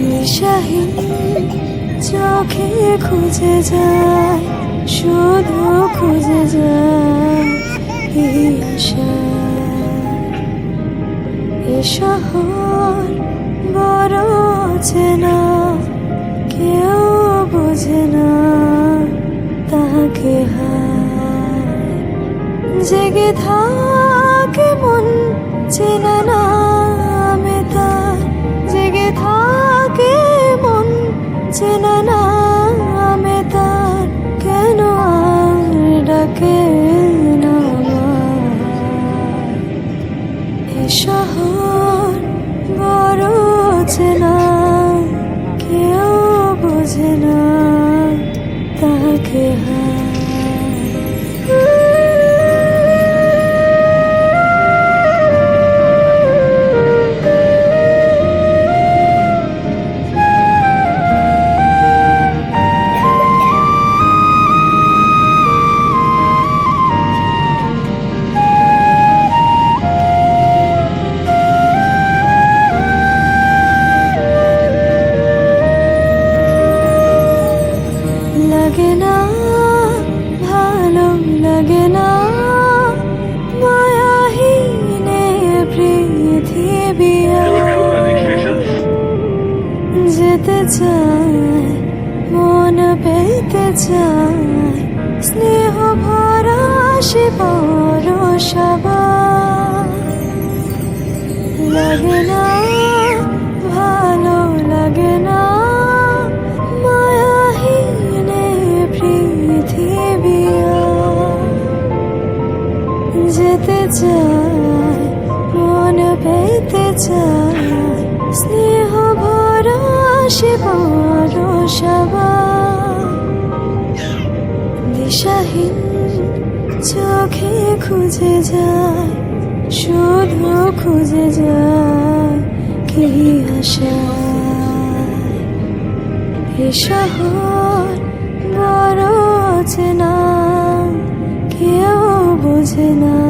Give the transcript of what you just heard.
নিশাহীন চোখে খুঁজে যায়, শুধু খুঁজে যায় এই আশা। এ শহর বড় চেনা কেউ বোঝে না তাকে হায়। জেগে থাকে মন চেনা নামে শহর বড় চেনা কেউ বোঝে না তাকে হায় মন পেতে চায় স্নেহ ভরা সে পরশবা লাগে না, ভালো লাগে না, মায়াহীনে পৃথিবী যেতে চায়, মন পেতে চায়, স্নেহ ভরা সে পরশবা দিশাহীন চোখে খুঁজে যায় শুধু খুঁজে যায় কি আশায় এ শহর বড় চেনা, কেউ বোঝে না।